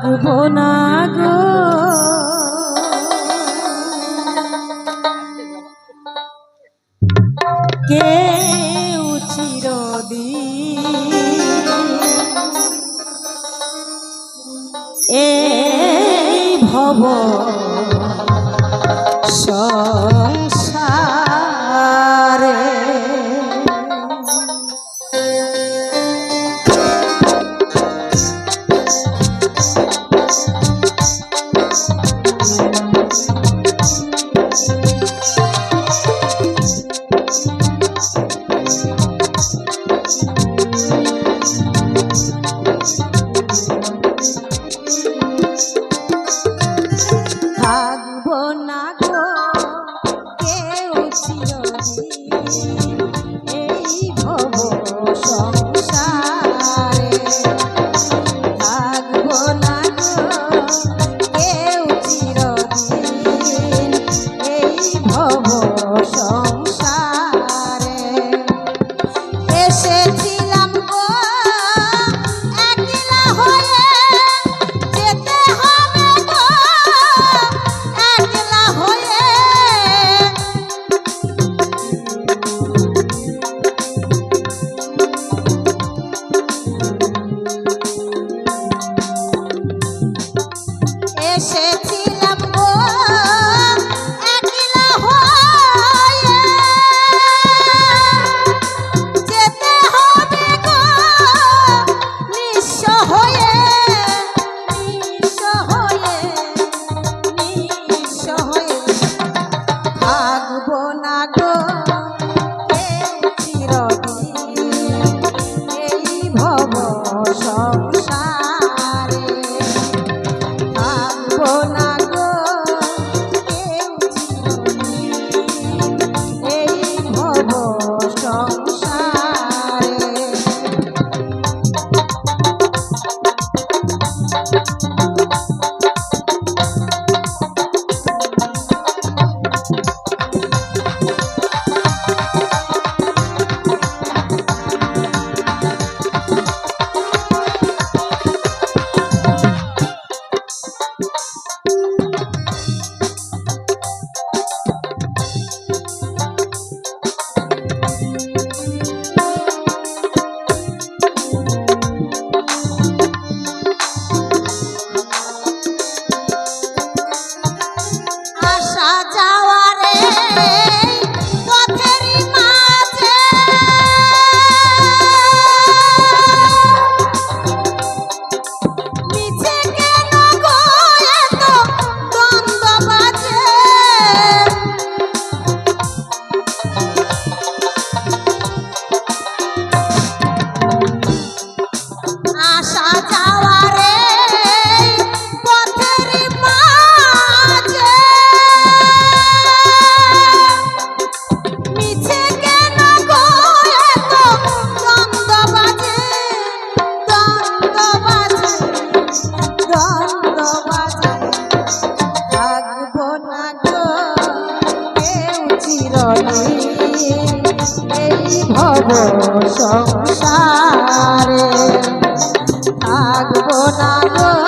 থাকব না গো। কে এ ভব সব সহ Bye. হবে গো সংসারে থাকব না গো।